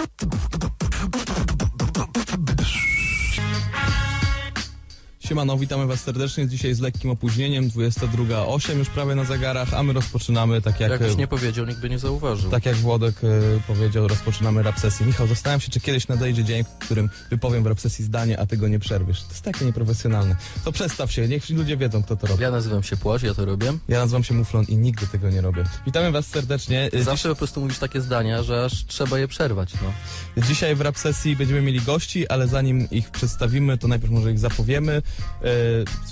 Bye. Siemano, witamy Was serdecznie. Dzisiaj z lekkim opóźnieniem, 22.08 już prawie na zegarach, a my rozpoczynamy tak jak... Jakbyś nie powiedział, nikt by nie zauważył. Tak jak Włodek e, powiedział, rozpoczynamy rap sesję. Michał, zastanawiam się, czy kiedyś nadejdzie dzień, w którym wypowiem w rap sesji zdanie, a ty go nie przerwiesz. To jest takie nieprofesjonalne. To przestaw się, niech ludzie wiedzą, kto to robi. Ja nazywam się Płoś, ja to robię. Ja nazywam się Muflon i nigdy tego nie robię. Witamy Was serdecznie. E, Zawsze po prostu mówisz takie zdania, że aż trzeba je przerwać, no. Dzisiaj w rap sesji będziemy mieli gości, ale zanim ich przedstawimy, to najpierw może ich zapowiemy.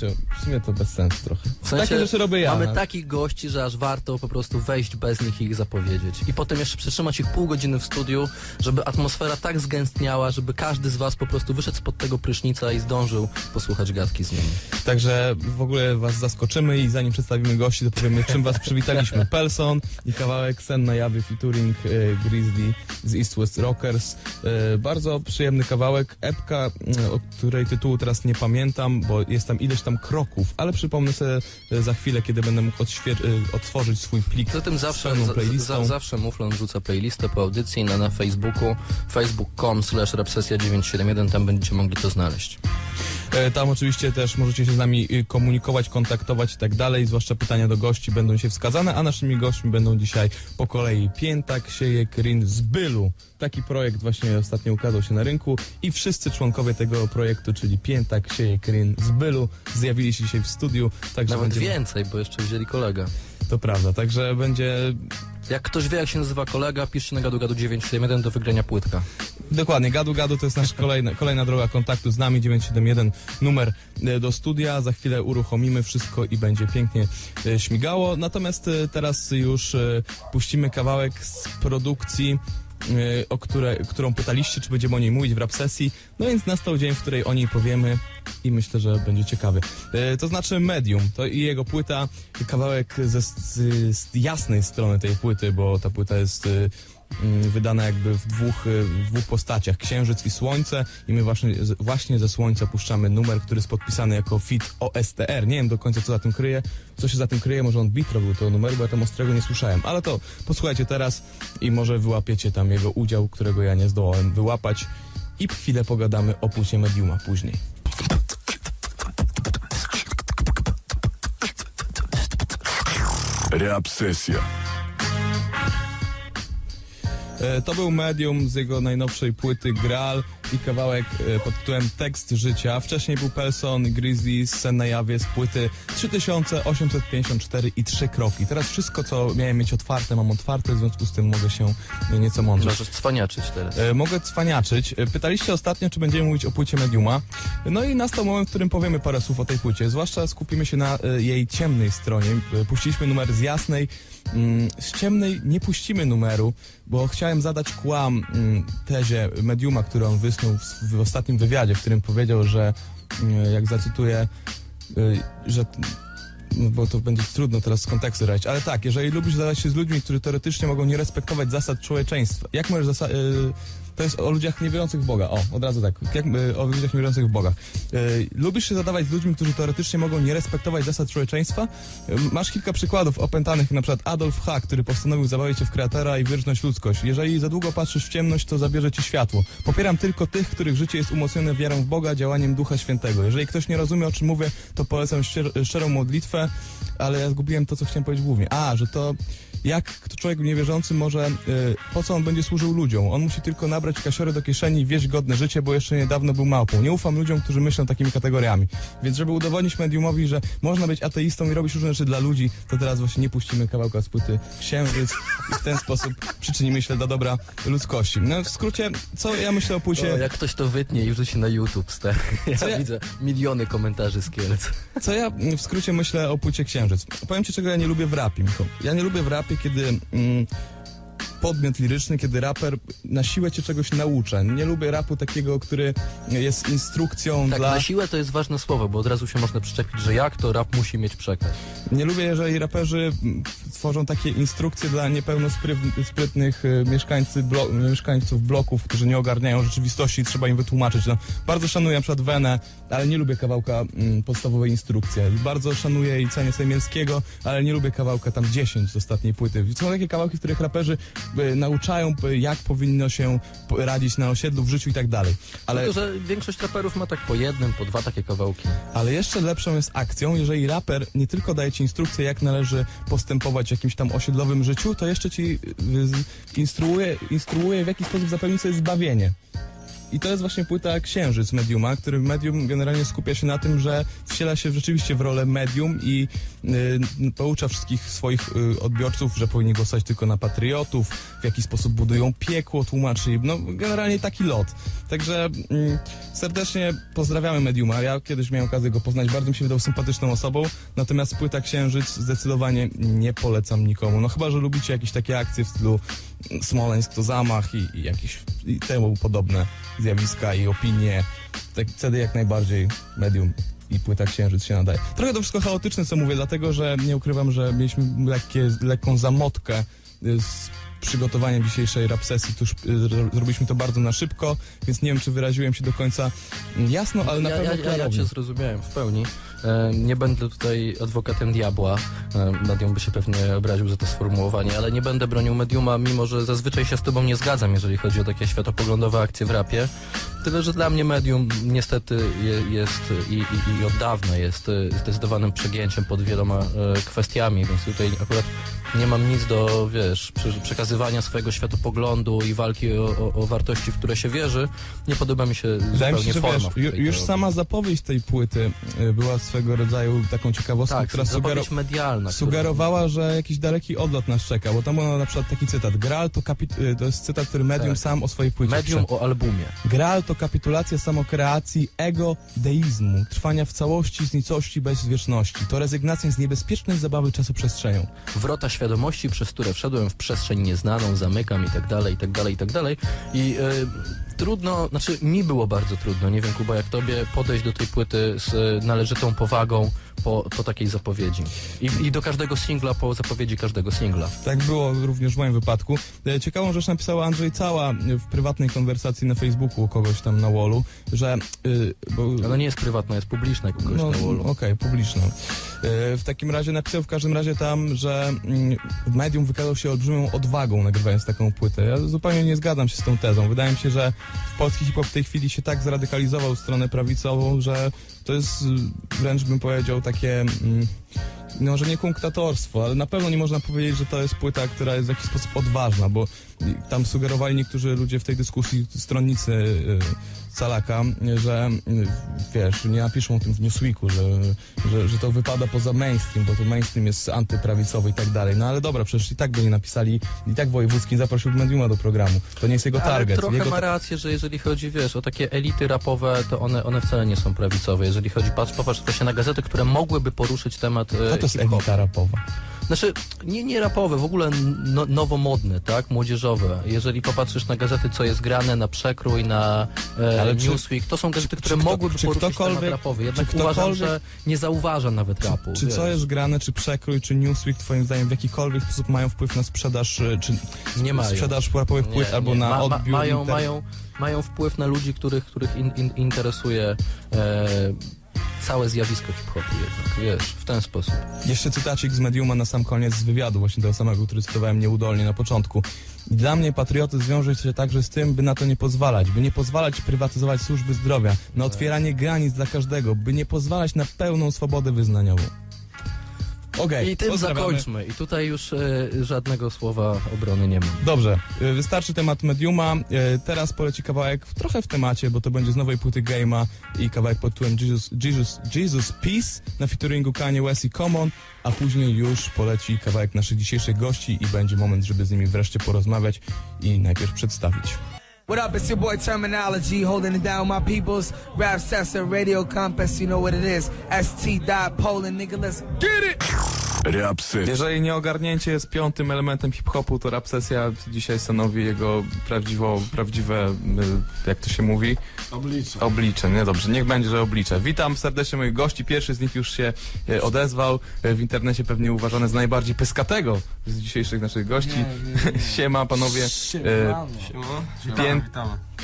Co, w sumie to bez sensu trochę. W sensie Takie rzeczy robię ja. Mamy takich gości, że aż warto po prostu wejść bez nich i ich zapowiedzieć. I potem jeszcze przytrzymać ich pół godziny w studiu, żeby atmosfera tak zgęstniała, żeby każdy z was po prostu wyszedł spod tego prysznica i zdążył posłuchać gadki z nimi. Także w ogóle was zaskoczymy i zanim przedstawimy gości, to powiemy, czym was przywitaliśmy. Pelson i kawałek Sen na jawie featuring e, Grizzly z East West Rockers. E, bardzo przyjemny kawałek. Epka, e, o której tytułu teraz nie pamiętam, bo jest tam ileś tam kroków, ale przypomnę sobie e, za chwilę, kiedy będę mógł odświe- e, otworzyć swój plik Zatem z zawsze, playlistą. za, zawsze Muflon wrzuca playlistę po audycji na, na Facebooku facebook.com slash rapsesja971, tam będziecie mogli to znaleźć. E, Tam oczywiście też możecie się z nami y, komunikować, kontaktować i tak dalej, zwłaszcza pytania do gości będą się wskazane, a naszymi gośćmi będą dzisiaj po kolei Pięta, Ksiejek, Rin z Bylu. Taki projekt właśnie ostatnio ukazał się na rynku i wszyscy członkowie tego projektu, czyli Pięta, Ksiejek, Rin z Bylu zjawili się dzisiaj w studiu, także Nawet będzie... więcej, bo jeszcze wzięli kolega. To prawda, także będzie Jak ktoś wie, jak się nazywa kolega, piszcie na gadu gadu 971 do wygrania płytka. Dokładnie, gadu gadu to jest nasza kolejna, kolejna droga kontaktu z nami, 971 numer e, do studia, za chwilę uruchomimy wszystko i będzie pięknie e, śmigało, natomiast e, teraz już puścimy kawałek z produkcji o które, którą pytaliście, czy będziemy o niej mówić w rap sesji, no więc nastał dzień, w której o niej powiemy i myślę, że będzie ciekawy. E, To znaczy Medium, to i jego płyta, kawałek ze, z, z jasnej strony tej płyty, bo ta płyta jest mm, wydana jakby w dwóch, e, w dwóch postaciach, Księżyc i Słońce i my właśnie, właśnie ze Słońca puszczamy numer, który jest podpisany jako fit OSTR. Nie wiem do końca co za tym kryje, co się za tym kryje, może on beat robił to numer, bo ja tam ostrego nie słyszałem, ale to posłuchajcie teraz i może wyłapiecie tam jego udział, którego ja nie zdołałem wyłapać i chwilę pogadamy o płycie Mediuma później. Rap sesja. E, To był medium z jego najnowszej płyty Graal i kawałek e, pod tytułem Tekst Życia. Wcześniej był Pelson, Grizzly, Sen na jawie z płyty 3854 i 3 kroki. Teraz wszystko, co miałem mieć otwarte, mam otwarte, w związku z tym mogę się nieco mądrzeć. Możesz cwaniaczyć teraz. E, Mogę cwaniaczyć. E, Pytaliście ostatnio, czy będziemy mówić o płycie Mediuma. No i nastał moment, w którym powiemy parę słów o tej płycie. Zwłaszcza skupimy się na jej ciemnej stronie. Puściliśmy numer z jasnej. Mm, Z ciemnej nie puścimy numeru, bo chciałem zadać kłam mm, tezie Mediuma, który on w, w ostatnim wywiadzie, w którym powiedział, że mm, jak zacytuję, y, że no bo to będzie trudno teraz z kontekstu dać, ale tak, jeżeli lubisz zadać się z ludźmi, którzy teoretycznie mogą nie respektować zasad człowieczeństwa, jak możesz zasa- y, to jest o ludziach niewierzących w Boga, o, od razu tak, jak, y, o ludziach niewierzących w Boga. Y, lubisz się zadawać z ludźmi, którzy teoretycznie mogą nie respektować zasad człowieczeństwa? Y, masz kilka przykładów opętanych, na przykład Adolf H., który postanowił zabawić się w kreatora i wyrżnąć ludzkość. Jeżeli za długo patrzysz w ciemność, to zabierze ci światło. Popieram tylko tych, których życie jest umocnione wiarą w Boga, działaniem Ducha Świętego. Jeżeli ktoś nie rozumie, o czym mówię, to polecam szczer- szczerą modlitwę, ale ja zgubiłem to, co chciałem powiedzieć głównie. A, że to jak człowiek niewierzący może, y, po co on będzie służył ludziom? On musi tylko nabrać kasiory do kieszeni i wieść godne życie, bo jeszcze niedawno był małpą. Nie ufam ludziom, którzy myślą takimi kategoriami. Więc żeby udowodnić mediumowi, że można być ateistą i robić różne rzeczy dla ludzi, to teraz właśnie nie puścimy kawałka z płyty Księżyc i w ten sposób przyczynimy się do dobra ludzkości. No w skrócie, co ja myślę o płycie... O, jak ktoś to wytnie i wrzuci na YouTube, stary. Ja, Co ja- widzę miliony komentarzy z Kielc. Co ja w skrócie myślę o płycie Księżyc? Powiem ci, czego ja nie lubię w rapie, Michał. Ja nie lubię w rapie, kiedy mm, podmiot liryczny, kiedy raper na siłę cię czegoś naucza. Nie lubię rapu takiego, który jest instrukcją Tak, dla... na siłę to jest ważne słowo, bo od razu się można przyczepić, że jak to rap musi mieć przekaz. Nie lubię, jeżeli raperzy tworzą takie instrukcje dla niepełnosprytnych y, mieszkańcy blo mieszkańców bloków, którzy nie ogarniają rzeczywistości i trzeba im wytłumaczyć. No, bardzo szanuję na przykład Wenę, ale nie lubię kawałka mm, podstawowej instrukcji. Bardzo szanuję i cenię Sejmielskiego, ale nie lubię kawałka tam 10 z ostatniej płyty. Są takie kawałki, w których raperzy nauczają, y, jak powinno się radzić na osiedlu, w życiu i tak dalej. Ale, Tylko, że większość raperów ma tak po jednym, po dwa takie kawałki. ale jeszcze lepszą jest akcją, jeżeli raper nie tylko daje ci instrukcję, jak należy postępować w jakimś tam osiedlowym życiu, to jeszcze ci y, instruuje, instruuje w jaki sposób zapewnić sobie zbawienie. I to jest właśnie płyta Księżyc Mediuma, który medium generalnie skupia się na tym, że wciela się rzeczywiście w rolę medium i y, poucza wszystkich swoich y, odbiorców, że powinni głosować tylko na patriotów, w jaki sposób budują piekło, tłumaczy no generalnie taki lot. Także mm, serdecznie pozdrawiamy Mediuma. Ja kiedyś miałem okazję go poznać, bardzo mi się wydał sympatyczną osobą, natomiast płyta Księżyc zdecydowanie nie polecam nikomu. No chyba, że lubicie jakieś takie akcje w stylu Smoleńsk to zamach i, i jakieś i temu podobne zjawiska i opinie. Tak, wtedy jak najbardziej Medium i płyta Księżyc się nadaje. Trochę to wszystko chaotyczne, co mówię, dlatego, że nie ukrywam, że mieliśmy lekkie, lekką zamotkę y, z przygotowaniem dzisiejszej rap sesji. Tuż y, zro- zrobiliśmy to bardzo na szybko, więc nie wiem, czy wyraziłem się do końca mm, jasno, ale na ja, pewno ja, ja, ja cię zrozumiałem w pełni. E, nie będę tutaj adwokatem diabła. E, medium by się pewnie obraził za to sformułowanie, ale nie będę bronił mediuma, mimo że zazwyczaj się z tobą nie zgadzam, jeżeli chodzi o takie światopoglądowe akcje w rapie. Tyle, że dla mnie medium niestety je, jest i, i, i od dawna jest e, zdecydowanym przegięciem pod wieloma kwestiami, więc tutaj akurat nie mam nic do, wiesz, prze- przekazywania swojego światopoglądu i walki o, o, wartości, w które się wierzy. Nie podoba mi się Wydaje mi zupełnie się, że forma, wiesz, już robię. sama zapowiedź tej płyty była swego rodzaju taką ciekawostką, Tak, która sugero medialna. sugerowała, że jakiś daleki odlot nas czeka, bo tam był na przykład taki cytat. Graal to, y, to jest cytat, który Medium Tak. sam o swojej płycie Medium pisze. o albumie. Graal to kapitulacja samokreacji ego-deizmu, trwania w całości z nicości bez wieczności. To rezygnacja z niebezpiecznej zabawy czasoprzestrzenią. Wrota świadomości, przez które wszedłem w przestrzeń nieznaną, zamykam i tak dalej, i tak dalej, i tak dalej. I y, trudno, znaczy mi było bardzo trudno, nie wiem Kuba jak tobie, podejść do tej płyty z y, należytą powagą po, po takiej zapowiedzi. I, I do każdego singla po zapowiedzi każdego singla. Tak było również w moim wypadku. E, Ciekawą rzecz napisała Andrzej Cała w prywatnej konwersacji na Facebooku u kogoś tam na wallu, że... y, bo, Ona nie jest prywatna, jest publiczna, kogoś No, na wallu. Okej, publiczną. E, W takim razie napisał w każdym razie tam, że mm, medium wykazał się olbrzymią odwagą nagrywając taką płytę. Ja zupełnie nie zgadzam się z tą tezą. Wydaje mi się, że polski hip-hop w tej chwili się tak zradykalizował w stronę prawicową, że to jest y, wręcz bym powiedział takie... mm, No, że nie kunktatorstwo, ale na pewno nie można powiedzieć, że to jest płyta, która jest w jakiś sposób odważna, bo tam sugerowali niektórzy ludzie w tej dyskusji, stronnicy y, Calaka, że wiesz, nie napiszą o tym w Newsweeku, że, że, że to wypada poza mainstream, bo to mainstream jest antyprawicowy i tak dalej. No ale dobra, przecież i tak by nie napisali, i tak Wojewódzki zaprosił Mediuma do programu. To nie jest jego Ale target. trochę jego ma rację, że jeżeli chodzi, wiesz, o takie elity rapowe, to one, one wcale nie są prawicowe. Jeżeli chodzi, patrz, popatrz tylko się na gazety, które mogłyby poruszyć temat e, Co to jest elita rapowa? Znaczy, nie, nie rapowe, w ogóle no, nowomodne, tak, młodzieżowe. Jeżeli popatrzysz na gazety, co jest grane, na Przekrój, na e, czy- Newsweek, to są gazety, czy które kto- mogłyby czy poruszyć temat rapowy. czy Jednak uważam, że nie zauważa nawet rapu. Czy co jest grane, czy przekrój, czy Newsweek, twoim zdaniem, w jakikolwiek sposób mają wpływ na sprzedaż, y, czy Nie mają. sprzedaż rapowych Nie, płyt, albo nie. na Ma- ma- odbiór mają, inter- mają, mają wpływ na ludzi, których, których in, in, interesuje e, całe zjawisko hip-hopu jednak, wiesz, w ten sposób. Jeszcze cytacik z Mediuma na sam koniec z wywiadu, właśnie tego samego, który cytowałem nieudolnie na początku. Dla mnie patriotyzm wiąże się także z tym, by na to nie pozwalać, by nie pozwalać prywatyzować służby zdrowia, na otwieranie granic dla każdego, by nie pozwalać na pełną swobodę wyznaniową. Okej, I tym pozdrawiamy. zakończmy. I tutaj już e, żadnego słowa obrony nie ma. Dobrze, y, wystarczy temat Mediuma. Y, Teraz poleci kawałek w- trochę w temacie, bo to będzie z nowej płyty Game'a i kawałek pod tytułem Jesus, Jesus, Jesus Peace na featuringu Kanye West i Common, a później już poleci kawałek naszych dzisiejszych gości i będzie moment, żeby z nimi wreszcie porozmawiać i najpierw przedstawić. What up? It's your boy Terminology, holding it down, my peoples. Rap Sessa Radio Compass, you know what it is. ST. Poland, nigga, let's get it. Rap Set. Jeżeli nieogarnięcie jest piątym elementem hip-hopu, to rap sesja dzisiaj stanowi jego prawdziwo, prawdziwe, y, jak to się mówi? Oblicze. Oblicze, nie dobrze, niech będzie, że oblicze. Witam serdecznie moich gości. Pierwszy z nich już się e, odezwał. E, W internecie pewnie uważany za najbardziej pyskatego z dzisiejszych naszych gości. Siema panowie. E, pię-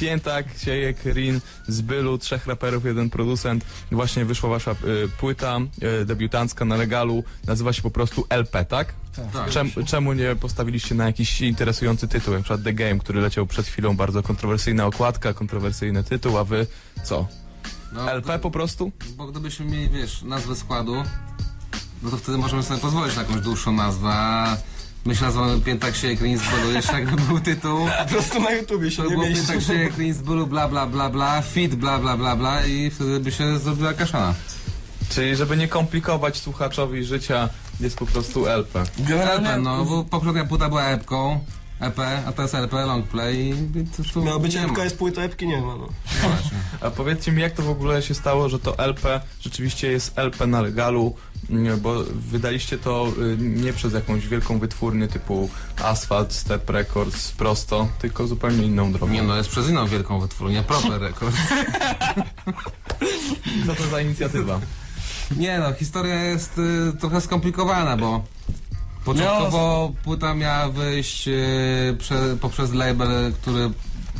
Piętak, Siejek, Rin, Zbylu, trzech raperów, jeden producent. Właśnie wyszła wasza y, płyta y, debiutancka na legalu. Nazywa się po prostu LP, tak? Tak. Czem, czemu nie postawiliście na jakiś interesujący tytuł, na przykład The Game, który leciał przed chwilą, bardzo kontrowersyjna okładka, kontrowersyjny tytuł, a wy co? No, LP po prostu? Bo gdybyśmy mieli, wiesz, nazwę składu, no to wtedy możemy sobie pozwolić na jakąś dłuższą nazwę. My się nazywamy Piętak się Green z Bolu, jeszcze jakby był tytuł. Po prostu na YouTubie się To nie było mieści. Piętak się Green z Bolu, bla bla bla bla, fit bla bla bla bla i wtedy by się zrobiła kaszana. Czyli żeby nie komplikować słuchaczowi życia, jest po prostu LP. Generalnie LP, no, bo poprzednia płyta była epką, EP, a jest LP, long play i to, to Miała być epka, jest płyta, epki nie ma. No. A powiedzcie mi, jak to w ogóle się stało, że to LP rzeczywiście jest LP na legalu, mm, bo wydaliście to y, nie przez jakąś wielką wytwórnię typu Asphalt, Step Records, prosto, tylko zupełnie inną drogą. Nie no, jest przez inną wielką wytwórnię, Proper Record. Co to za inicjatywa? Nie no, historia jest y, trochę skomplikowana, bo początkowo płyta miała wyjść y, prze, poprzez label, który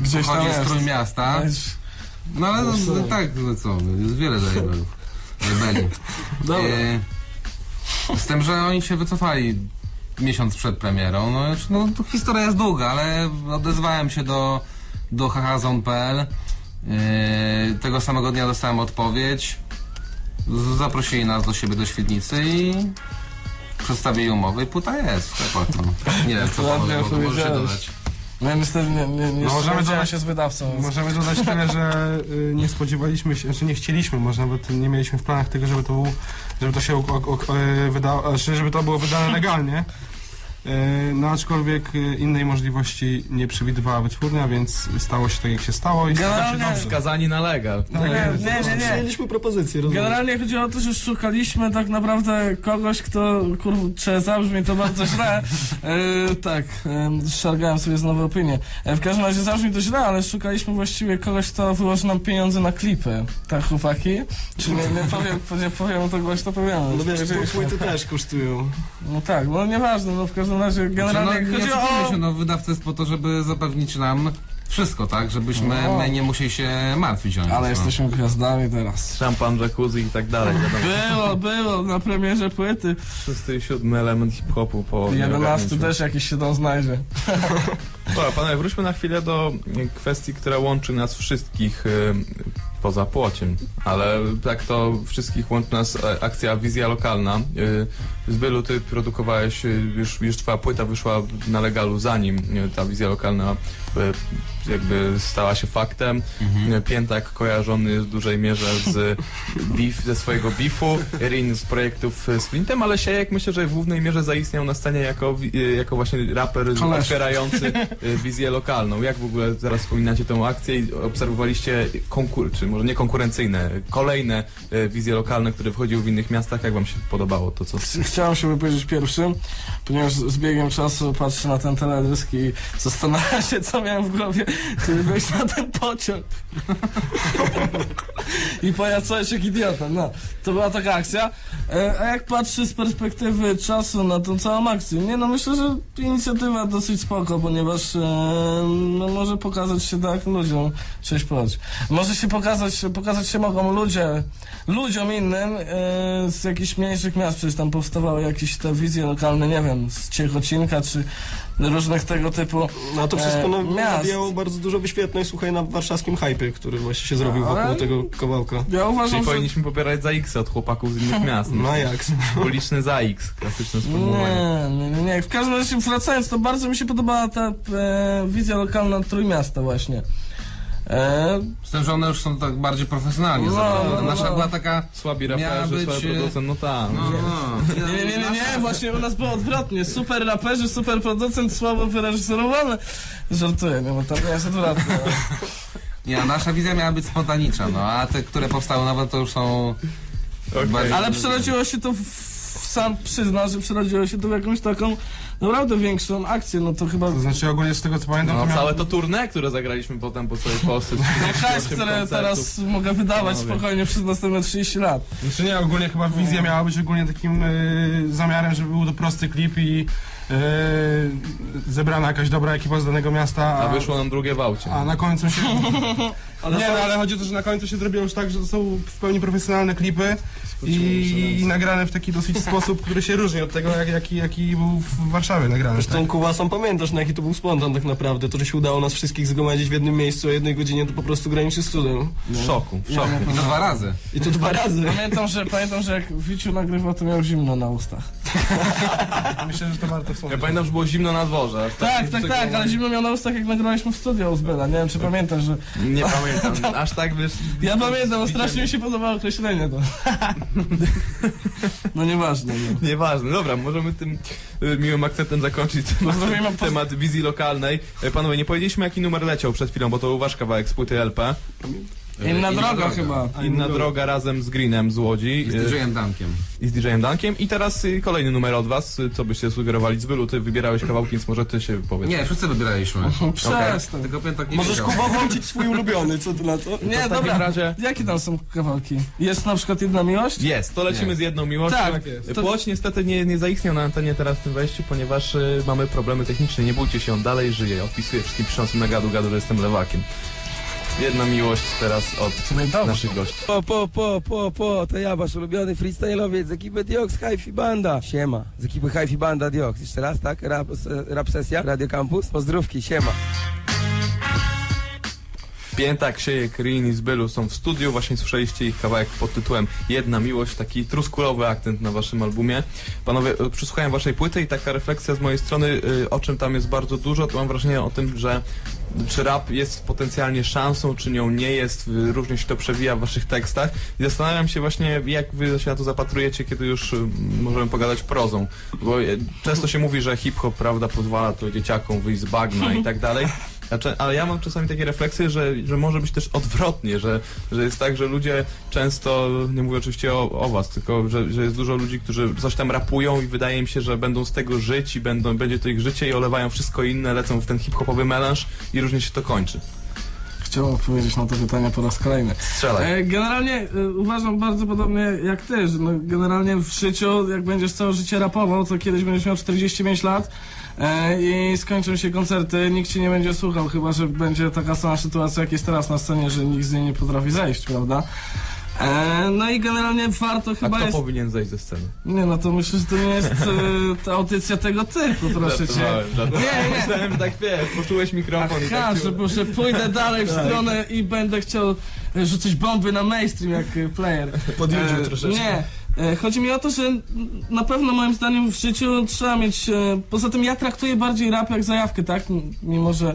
Gdzieś pochodzi z. Trójmiasta. No ale no, no, tak, no co, no, jest wiele labelów. Labeli. Dobra. Y, z tym, że oni się wycofali miesiąc przed premierą. No, znaczy, no to historia jest długa, ale odezwałem się do, do hahazon.pl. Yy, tego samego dnia dostałem odpowiedź. Z- Zaprosili nas do siebie do świetnicy i przedstawili umowę i płyta jest w sklepach. No. Nie wiem, co możesz się dodać. No niestety nie, nie, nie No, możemy dodać- się z wydawcą. Możemy dodać tyle, że y, nie spodziewaliśmy się, że nie chcieliśmy, może nawet nie mieliśmy w planach tego, żeby to, był, żeby to się ok, ok, e, wydało, znaczy, żeby to było wydane legalnie. E, No aczkolwiek e, innej możliwości nie przewidywała wytwórnia, więc stało się tak jak się stało i Generalnie, Wskazani na legal. nie, nie, nie, nie. Mieliśmy propozycję, rozumiem. Generalnie chodzi o to, że szukaliśmy tak naprawdę kogoś, kto, kurczę, zabrzmi to bardzo źle. E, tak, e, szargałem sobie znowu opinię. E, w każdym razie zabrzmi to źle, ale szukaliśmy właściwie kogoś, kto wyłoży nam pieniądze na klipy. Tak, chłopaki? Czy nie, nie powiem, nie powiem to głośno, powiem. No wiesz, płyty też kosztują. No tak, no nieważne, no w każdym razie generalnie Znaczy, no, chodzi o... się, no, wydawca jest po to, żeby zapewnić nam wszystko, tak? Żebyśmy No. my nie musieli się martwić o nic. Ale no. jesteśmy gwiazdami teraz. Szampan, jacuzzi i tak dalej. Wiadomo, Było, było, na premierze płyty. szósty i siódmy element hip-hopu po 11 ogarnięciu. też jakiś się tam znajdzie. Dobra, panowie, wróćmy na chwilę do y, kwestii, która łączy nas wszystkich y, poza płociem, ale tak to wszystkich łączy nas e, akcja Wizja Lokalna. Zbylu, ty produkowałeś, y, już, już twoja płyta wyszła na legalu zanim y, ta Wizja Lokalna y, jakby stała się faktem. Y, Piętak kojarzony jest w dużej mierze z beef, ze swojego beefu, Rin z projektów z Flintem, ale Siejek myślę, że w głównej mierze zaistniał na scenie jako, jako właśnie raper otwierający wizję lokalną. Jak w ogóle zaraz wspominacie tę akcję i obserwowaliście konkur, czy może nie konkurencyjne, kolejne wizje lokalne, które wchodziły w innych miastach? Jak wam się podobało to, co... Chciałem się wypowiedzieć pierwszym, ponieważ z biegiem czasu patrzę na ten teledysk i zastanawiam się, co miałem w głowie, żeby wejść na ten pociąg. I pojacałeś jak idiota, no. To była taka akcja. E, a jak patrzę z perspektywy czasu na tą całą akcję, nie no, myślę, że inicjatywa dosyć spoko, ponieważ e, no, może pokazać się tak ludziom, cześć pochodź. Może się pokazać, pokazać się mogą ludzie, ludziom innym e, z jakichś mniejszych miast, przecież tam powstawały jakieś te wizje lokalne, nie wiem, z Ciechocinka, czy różnych tego typu No to wszystko e, no, nabijało bardzo dużo wyświetleń, słuchaj, na warszawskim hypie, który właśnie się zrobił Ale- wokół tego kawałka. Ja uważam, Czyli że... powinniśmy pobierać za X od chłopaków z innych miast. No jak? Uliczny za X, klasyczne sformułowanie. Nie, nie, nie, nie. W każdym razie wracając, to bardzo mi się podobała ta e, wizja lokalna Trójmiasta właśnie. E, Z tym, że one już są tak bardziej profesjonalnie No, no, no, Nasza no. była taka... Słabi raperzy, być, słaby e, producent, no tak. No, no. nie, nie, nie, nie, właśnie u nas było odwrotnie. Super raperzy, super producent, słabo wyreżyserowany. Żartuję, nie, bo tam nie jest odwrotnie. Nie, nasza wizja miała być spontanicza, no, a te, które powstały nowe, to już są... Okej. bardziej- Ale przerodziło się to, w, sam przyzna, że przerodziło się to w jakąś taką naprawdę większą akcję, no to chyba... to znaczy ogólnie z tego co pamiętam, No, to miało... całe to tournée, które zagraliśmy potem po całej Polsce. Hajs, 38 które teraz mogę wydawać Panowie. spokojnie przez następne 30 lat. Znaczy nie, ogólnie chyba wizja miała być ogólnie takim y, zamiarem, żeby był to prosty klip i zebrana jakaś dobra ekipa z danego miasta, A wyszło nam drugie w aucie. a na końcu się... nie, no, ale chodzi o to, że na końcu się zrobiło już tak, że to są w pełni profesjonalne klipy i, i nagrane w taki dosyć sposób, który się różni od tego, jak, jaki, jaki był w Warszawie nagrany. Tak? Zresztą Kuba, sam pamiętasz, na jaki to był spontan tak naprawdę. To, że się udało nas wszystkich zgromadzić w jednym miejscu o jednej godzinie, to po prostu graniczy z cudem. W szoku, w szoku. I to dwa razy. I to dwa razy. Pamiętam, że, pamiętam, że jak Wiciu nagrywał, to miał zimno na ustach. Myślę, że to warto Ja wspomnieć. pamiętam, że było zimno na dworze. Tak, tak, tak, ale zimno miał na ustach, jak nagrywaliśmy w studio u Zbela. Nie wiem, czy pamiętasz, że... Nie pamiętam, aż tak wiesz... Ja pamiętam, bo strasznie mi się podobało określenie to. No nieważne, no. Nieważne, dobra, możemy tym y, miłym akcentem zakończyć temat, po- temat wizji lokalnej. E, Panowie, nie powiedzieliśmy jaki numer leciał przed chwilą, bo to był wasz kawałek z płyty LP. Inna droga droga. chyba. Inna droga razem z Greenem z Łodzi Z y, DJ-em Dankiem. i z DJ-em Dankiem. I teraz y, kolejny numer od was, co byście sugerowali z Bylu. Ty wybierałeś kawałki, więc może ty się powiedz. Nie, wszyscy wybieraliśmy. Przestań. Tylko Piętok nie Możesz. Kuba włączyć swój ulubiony, co ty na to? Nie, w takim dobra. razie- Jakie tam są kawałki? Jest na przykład jedna miłość? Jest, to lecimy Jest. z jedną miłością. Tak, Tak jest. To- Płoć niestety nie, nie zaistniał na antenie teraz w tym wejściu, ponieważ y, mamy problemy techniczne. Nie bójcie się, on dalej żyje. Odpisuję wszystkim piszącym na gadu gadu, że jestem lewakiem. Jedna miłość teraz od naszych gości. Po, po, po, po, po, to ja, wasz ulubiony freestyle'owiec z ekipy Diox Hi-Fi Banda. Siema, z ekipy Hi-Fi Banda Diox. Jeszcze raz, tak? Rap, rap sesja, Radio Campus. Pozdrówki, siema. Piętak, Sieje, Green i Zbylu są w studiu. Właśnie słyszeliście ich kawałek pod tytułem Jedna miłość, taki truskulowy akcent na waszym albumie. Panowie, e, przesłuchałem waszej płyty i taka refleksja z mojej strony, y, o czym tam jest bardzo dużo, to mam wrażenie o tym, że czy rap jest potencjalnie szansą, czy nią nie jest, różnie się to przewija w waszych tekstach. I zastanawiam się właśnie, jak wy się na to zapatrujecie, kiedy już y, możemy pogadać prozą. Bo y, często się mówi, że hip-hop, prawda, pozwala to dzieciakom wyjść z bagna i tak dalej. Znaczy, ale ja mam czasami takie refleksje, że, że może być też odwrotnie, że, że jest tak, że ludzie często, nie mówię oczywiście o, o was, tylko że, że jest dużo ludzi, którzy coś tam rapują i wydaje mi się, że będą z tego żyć i będą, będzie to ich życie i olewają wszystko inne, lecą w ten hip-hopowy melanż i różnie się to kończy. Chciałem odpowiedzieć na to pytanie po raz kolejny. Strzelaj. E, Generalnie e, uważam bardzo podobnie jak ty, że no, generalnie w życiu, jak będziesz całe życie rapował, to kiedyś będziesz miał 45 lat e, i skończą się koncerty, nikt ci nie będzie słuchał, chyba że będzie taka sama sytuacja, jak jest teraz na scenie, że nikt z niej nie potrafi zejść, prawda? E, no i generalnie warto A chyba kto jest... powinien zejść ze sceny? Nie no, to myślę, że to nie jest e, ta audycja tego typu, proszę cię. Nie, nie. Myślałem, że tak wiesz, poczułeś mikrofon i Aha, tak że, bo- że pójdę dalej w stronę i będę chciał e, rzucić bomby na mainstream jak e, player. Podjudził E, troszeczkę. Nie. E, Chodzi mi o to, że na pewno moim zdaniem w życiu trzeba mieć. e, Poza tym ja traktuję bardziej rap jak zajawkę, tak? M- Mimo, że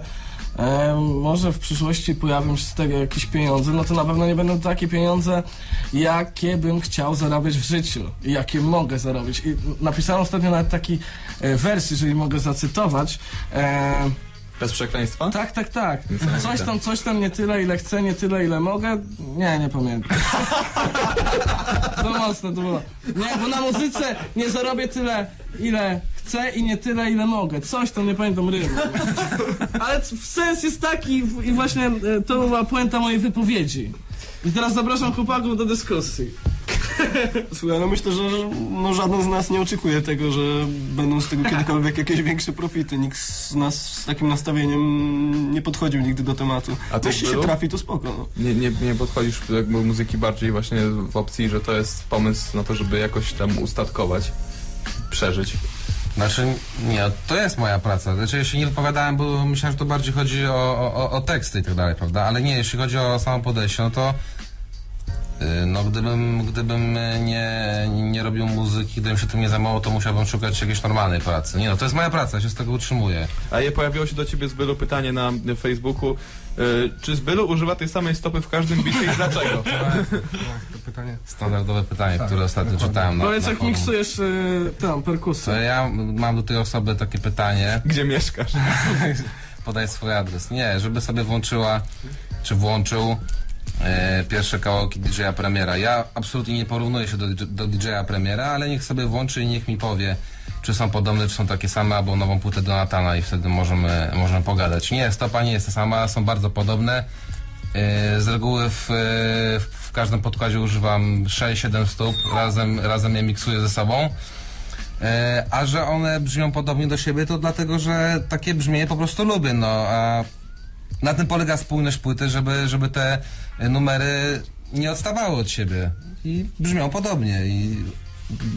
e, może w przyszłości pojawią się z tego jakieś pieniądze, no to na pewno nie będą takie pieniądze, jakie bym chciał zarabiać w życiu i jakie mogę zarobić. I napisałem ostatnio nawet taki e, wers, jeżeli mogę zacytować. E, Bez przekleństwa? tak, tak, tak. Coś tam, coś tam nie tyle, ile chcę, nie tyle, ile mogę. Nie, nie pamiętam. To mocne to było. Nie, bo na muzyce nie zarobię tyle, ile chcę i nie tyle, ile mogę. Coś tam, nie pamiętam rymu. Ale sens jest taki i właśnie e, to była puenta mojej wypowiedzi. I teraz zapraszam chłopaków do dyskusji. Słuchaj, no myślę, że no, żaden z nas nie oczekuje tego, że będą z tego kiedykolwiek jakieś większe profity. Nikt z nas z takim nastawieniem nie podchodził nigdy do tematu. A to Jeśli się było? trafi, to spoko. No. Nie, nie, nie podchodzisz do muzyki bardziej właśnie w opcji, że to jest pomysł na to, żeby jakoś tam ustatkować, przeżyć. Znaczy, nie, to jest moja praca. Znaczy, się nie wypowiadałem, bo myślałem, że to bardziej chodzi o, o, o- teksty i tak dalej, prawda? Ale nie, jeśli chodzi o samo podejście, no to yy, no gdybym, gdybym nie, nie robił muzyki, gdybym się tym nie zajmował, to musiałbym szukać jakiejś normalnej pracy. Nie no, to jest moja praca, się z tego utrzymuję. A je pojawiło się do ciebie Zbylu pytanie na Facebooku, y, czy Zbylu używa tej samej stopy w każdym bicie i dlaczego? To pytanie. Standardowe pytanie, które ostatnio czytałem na, Powiedz, na jak forum. miksujesz e, tam To perkusję. ja mam do tej osoby takie pytanie, Gdzie mieszkasz? podaj swój adres. Nie, żeby sobie włączyła, czy włączył e, pierwsze kawałki DJ-a Premiera. Ja absolutnie nie porównuję się do, do DJ-a Premiera, ale niech sobie włączy i niech mi powie, czy są podobne, czy są takie same, albo nową płytę Donatana i wtedy możemy, możemy pogadać. Nie, stopa nie jest ta sama, są bardzo podobne. E, z reguły w, e, w każdym podkładzie używam 6-7 stóp, razem, razem je miksuję ze sobą. E, a że one brzmią podobnie do siebie, to dlatego, że takie brzmienie po prostu lubię, no a na tym polega spójność płyty, żeby, żeby te e, numery nie odstawały od siebie i brzmią podobnie i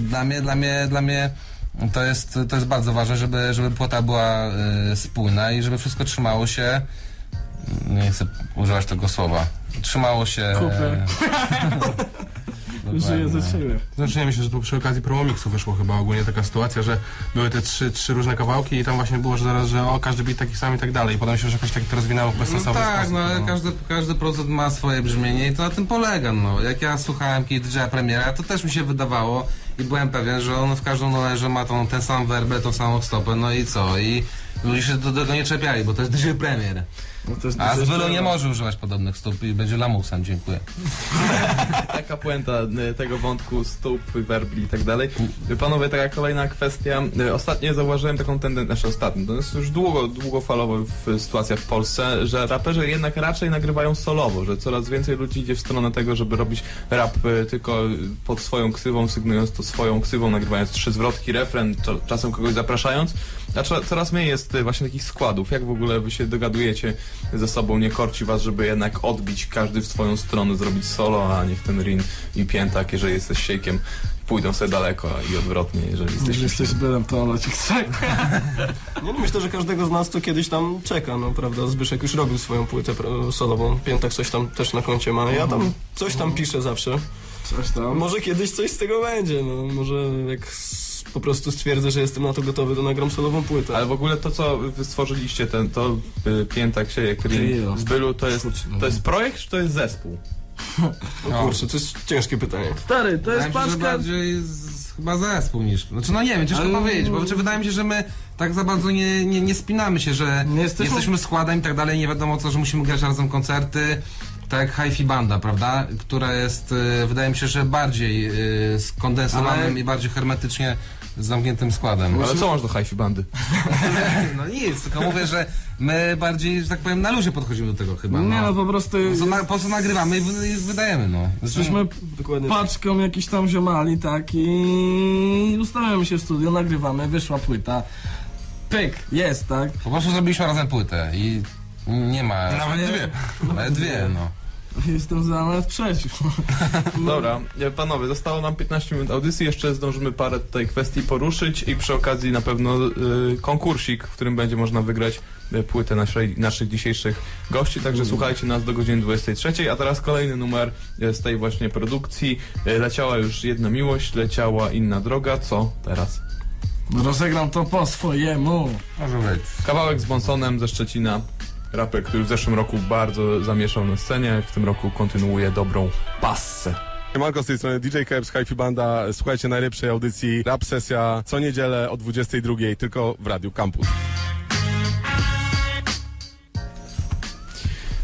dla mnie, dla mnie, dla mnie to jest, to jest bardzo ważne, żeby, żeby płyta była e, spójna i żeby wszystko trzymało się nie chcę używać tego słowa. Trzymało się. Kupy. No. ze siebie. Znaczy ja myślę, że tu przy okazji promomixu wyszło chyba ogólnie taka sytuacja, że były te trzy, trzy różne kawałki i tam właśnie było, że zaraz, że o, każdy bit taki sam i tak dalej. I potem się już jakoś tak to rozwinęło w No bezsensowny tak, sposób. no ale każdy, każdy producent ma swoje brzmienie i to na tym polega, no. Jak ja słuchałem kiedyś DJ premiera, to też mi się wydawało i byłem pewien, że on w każdą numerze ma tą, ten sam werbę, tą samą stopę, no i co? I ludzie się do tego nie czepiali, bo to jest DJ premier. No to jest A z Wylu nie może używać podobnych stóp i będzie lamusem, dziękuję. Taka puenta y, tego wątku stóp, werbli i tak dalej. Y, Panowie, taka kolejna kwestia. Y, Ostatnio zauważyłem taką tendencję, znaczy ostatnio, to jest już długo, długofalowa w, sytuacja w Polsce, że raperzy jednak raczej nagrywają solowo, że coraz więcej ludzi idzie w stronę tego, żeby robić rap tylko pod swoją ksywą, sygnując to swoją ksywą, nagrywając trzy zwrotki, refren, czasem kogoś zapraszając. A coraz mniej jest właśnie takich składów. Jak w ogóle wy się dogadujecie ze sobą? Nie korci was, żeby jednak odbić każdy w swoją stronę, zrobić solo, a niech ten Rin i Piętak, jeżeli jesteś siejkiem, pójdą sobie daleko i odwrotnie, jeżeli jesteś... Jeśli jesteś bylem, to ona ci chce. Nie, no myślę, że każdego z nas to kiedyś tam czeka, no prawda? Zbyszek już robił swoją płytę solową, Piętak coś tam też na koncie ma, ja tam coś tam piszę zawsze. Coś tam. Może kiedyś coś z tego będzie, no może jak po prostu stwierdzę, że jestem na to gotowy, to nagram solową płytę. Ale w ogóle to, co wy stworzyliście, ten, to y, Piętak, Siejek, Rin, Trio. z Bylu, to jest, to jest projekt, czy to jest zespół? No kurczę, to jest ciężkie pytanie. Stary, to jest Wydaje mi się, że paczka... bardziej z, chyba zespół niż. Znaczy, no nie wiem, ciężko Ale- powiedzieć, bo znaczy, wydaje mi się, że my tak za bardzo nie, nie, nie spinamy się, że Nie jesteśmy- jesteśmy składem i tak dalej, nie wiadomo co, że musimy grać razem koncerty. Tak jak Hi-Fi Banda, prawda? Która jest, y, wydaje mi się, że bardziej y, skondensowanym Ale- i bardziej hermetycznie zamkniętym składem. Ale co masz do hi bandy? No nic, tylko mówię, że my bardziej, że tak powiem, na luzie podchodzimy do tego chyba. Nie no, No. po prostu... Po co, na, po co nagrywamy i wy- i wydajemy, no. Jesteśmy Dokładnie. paczką jakichś tam ziomali, tak, i ustawiamy się w studio, nagrywamy, wyszła płyta. Pyk, jest, tak? Po prostu zrobiliśmy razem płytę i nie ma... Nawet dwie. Nawet dwie, no. Jestem za nawet przeciw. Dobra, e, panowie, zostało nam 15 minut audycji, jeszcze zdążymy parę tutaj kwestii poruszyć i przy okazji na pewno y, konkursik, w którym będzie można wygrać y, płytę naszej, naszych dzisiejszych gości, także słuchajcie nas do godziny 23, a teraz kolejny numer z tej właśnie produkcji. Leciała już jedna miłość, leciała inna droga, co teraz? Rozegram to po swojemu. Może być. Kawałek z Bonsonem ze Szczecina, raper, który w zeszłym roku bardzo zamieszał na scenie, w tym roku kontynuuje dobrą passę. Marko z tej strony DJ Caps, Hi-Fi Banda. Słuchajcie najlepszej audycji Rap Sesja co niedzielę o 22 tylko w Radiu Campus.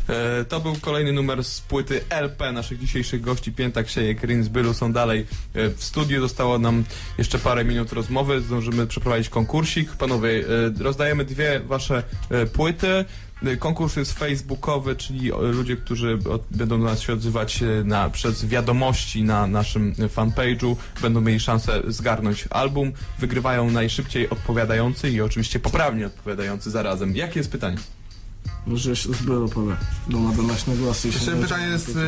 E, To był kolejny numer z płyty LP naszych dzisiejszych gości Piętak, Siejek, Rin z Bylu są dalej e, w studiu. Zostało nam jeszcze parę minut rozmowy. Zdążymy przeprowadzić konkursik. Panowie, e, rozdajemy dwie wasze płyty. E, Konkurs jest facebookowy, czyli ludzie, którzy od, będą do nas się odzywać e, na, przez wiadomości na naszym fanpage'u, będą mieli szansę zgarnąć album. Wygrywają najszybciej odpowiadający i oczywiście poprawnie odpowiadający zarazem. Jakie jest pytanie? Może się zbyło powie. Doma donośne głosy. Jeszcze pytanie jest,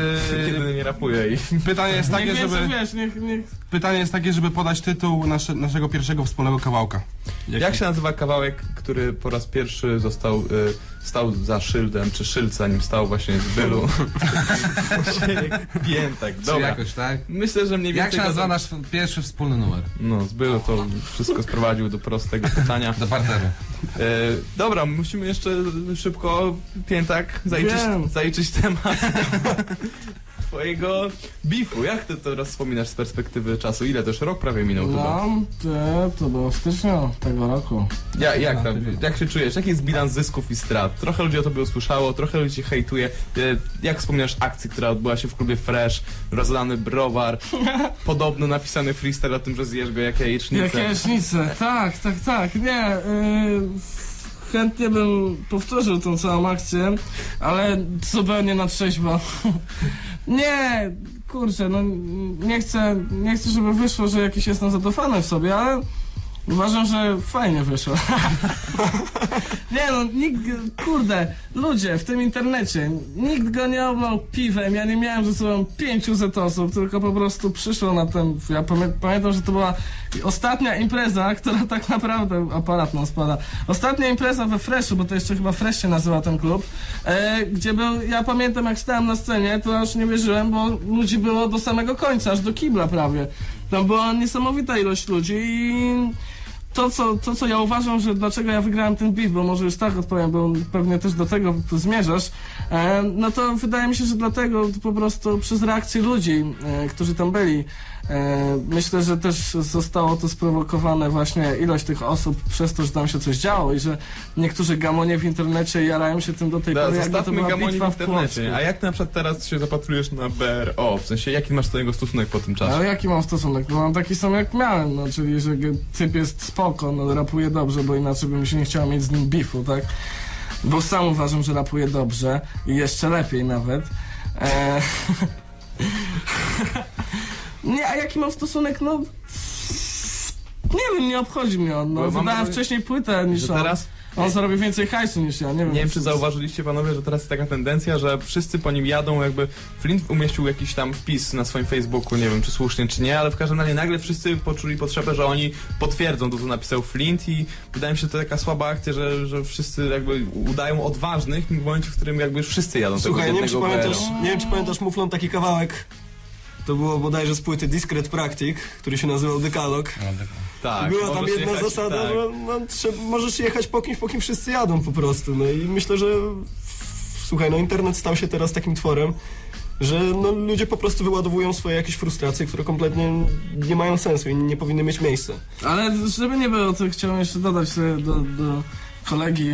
Kiedy nie rapuje i pytanie jest takie, Niech żeby, wiesz, niech, niech... pytanie jest takie, żeby podać tytuł nasze, naszego pierwszego wspólnego kawałka. Jak się nazywa kawałek, który po raz pierwszy został, y, stał za szyldem, czy szyld za nim stał właśnie z Bylu? Piętak, Czy dobra. jakoś, tak? Myślę, że mniej Jak więcej... się nazywa to- nasz pierwszy wspólny numer? No, z Bylu to wszystko sprowadził do prostego pytania. Do parteru. E, dobra, musimy jeszcze szybko, Piętak, zaliczyć, Wiem. zaliczyć temat twojego bifu. Jak ty to teraz wspominasz z perspektywy czasu? Ile to już rok prawie minął chyba? No, to, to było w styczniu tego roku. Ja, jak, tam, jak się czujesz? Jaki jest bilans zysków i strat? Trochę ludzi o tobie usłyszało, trochę ludzi cię hejtuje. E, Jak wspomniasz akcji, która odbyła się w klubie Fresh, rozlany browar, podobno napisany freestyle o tym, że zjesz go jak jajecznicę. Jak jajecznicę, tak, tak, tak, nie. Yy, chętnie bym powtórzył tą całą akcję, ale zupełnie na trzeźwo. nie, kurczę, no nie chcę, nie chcę, żeby wyszło, że jakiś jestem zadufany w sobie, ale Uważam, że fajnie wyszło. nie no, nikt, kurde, ludzie w tym internecie, nikt go nie oblał piwem, ja nie miałem ze sobą 500 osób, tylko po prostu przyszło na ten, ja pamię, pamiętam, że to była ostatnia impreza, która tak naprawdę, aparat nam spada, ostatnia impreza we Freshu, bo to jeszcze chyba Fresh się nazywa ten klub, e, gdzie był, ja pamiętam jak stałem na scenie, to aż nie wierzyłem, bo ludzi było do samego końca, aż do kibla prawie. Tam była niesamowita ilość ludzi i to co, to, co ja uważam, że dlaczego ja wygrałem ten beef, bo może już tak odpowiem, bo pewnie też do tego zmierzasz, e, no to wydaje mi się, że dlatego po prostu przez reakcję ludzi, e, którzy tam byli, e, myślę, że też zostało to sprowokowane właśnie ilość tych osób przez to, że tam się coś działo i że niektórzy gamonie w internecie jarają się tym do tej Da, pory, jakby to była gamoni bitwa w internecie. A jak na przykład teraz się zapatrujesz na BRO? W sensie, jaki masz do niego stosunek po tym czasie? Ale jaki mam stosunek? No mam taki sam jak miałem, no czyli, że typ jest spoko, no rapuje dobrze, bo inaczej bym się nie chciał mieć z nim bifu, tak? Bo sam uważam, że rapuje dobrze i jeszcze lepiej nawet. E... nie, a jaki mam stosunek? No... Nie wiem, nie obchodzi mnie on. No, wydałem wcześniej płytę niż on. teraz On zarobi więcej hajsu niż ja, nie wiem. Nie wiem, czy zauważyliście panowie, że teraz jest taka tendencja, że wszyscy po nim jadą, jakby Flint umieścił jakiś tam wpis na swoim Facebooku, nie wiem czy słusznie czy nie, ale w każdym razie nagle wszyscy poczuli potrzebę, że oni potwierdzą to, co napisał Flint i wydaje mi się to taka słaba akcja, że, że wszyscy jakby udają odważnych w momencie, w którym jakby już wszyscy jadą Słuchaj, tego nie wiem, czy pamiętasz, nie wiem, czy pamiętasz Muflon taki kawałek. To było bodajże z płyty Discret Practic, który się nazywał Dekalog. Tak, Była tam możesz jedna jechać, zasada, tak. że no, trze- możesz jechać po kimś, po kim wszyscy jadą po prostu. No i myślę, że słuchaj, no internet stał się teraz takim tworem, że no, ludzie po prostu wyładowują swoje jakieś frustracje, które kompletnie nie mają sensu i nie powinny mieć miejsca. Ale żeby nie było, to chciałem jeszcze dodać sobie do, do kolegi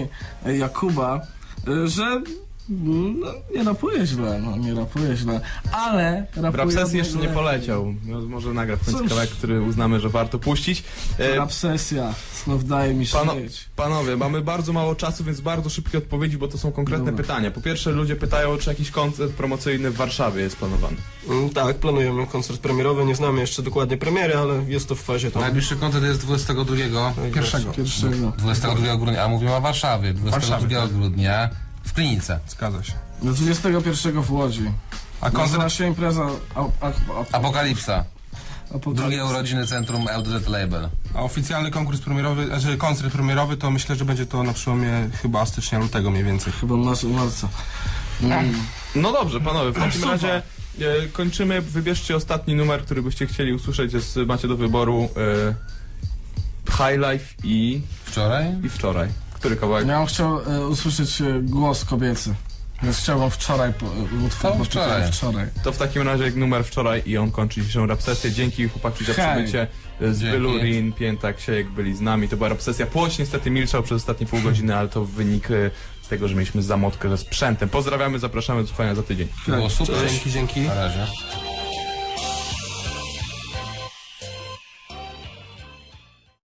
Jakuba, e, że no, nie rapuje źle, no nie rapuje źle, ale rapuje rap sesji od jeszcze nie poleciał. No, może nagra w końcu Cóż. kawałek, który uznamy, że warto puścić. E, Rap sesja, znów daje mi się Pano, żyć. panowie, mamy bardzo mało czasu, więc bardzo szybkie odpowiedzi, bo to są konkretne Dobra. pytania. Po pierwsze, ludzie pytają, czy jakiś koncert promocyjny w Warszawie jest planowany. Mm, tak, planujemy koncert premierowy, nie znamy jeszcze dokładnie premiery, ale jest to w fazie tam. Najbliższy koncert jest 22 Pierwszego. Pierwszego. 22 grudnia, a mówimy o Warszawie. 22 Warszawie, grudnia w klinice. Zgadza się. Do 21 w Łodzi. A Nazywa koncert, się impreza a, a, a, Apokalipsa. Apokalipsa. Drugie urodziny Centrum LDZ Label. a oficjalny konkurs premierowy, znaczy koncert premierowy, to myślę, że będzie to na przełomie chyba stycznia, lutego mniej więcej. Chyba mar marca. Mm. No dobrze, panowie, w takim razie e, kończymy. Wybierzcie ostatni numer, który byście chcieli usłyszeć. Jest, macie do wyboru e, High Life i, Wczoraj? i wczoraj. Który kawałek? Ja bym chciał e, usłyszeć e, głos kobiecy. Więc chciałbym wczoraj po, e, utwór, To bo wczoraj. wczoraj. To w takim razie numer wczoraj i on kończy dzisiejszą rap sesję. Dzięki chłopaki za Hej. przybycie. Z Dzięki. Bylurin, Piętak, Siejek byli z nami. To była rap sesja. Płoć niestety milczał przez ostatnie pół godziny, ale to wynik e, tego, że mieliśmy zamotkę ze sprzętem. Pozdrawiamy, zapraszamy do słuchania za tydzień. Było super. Dzięki, dzięki. Na razie.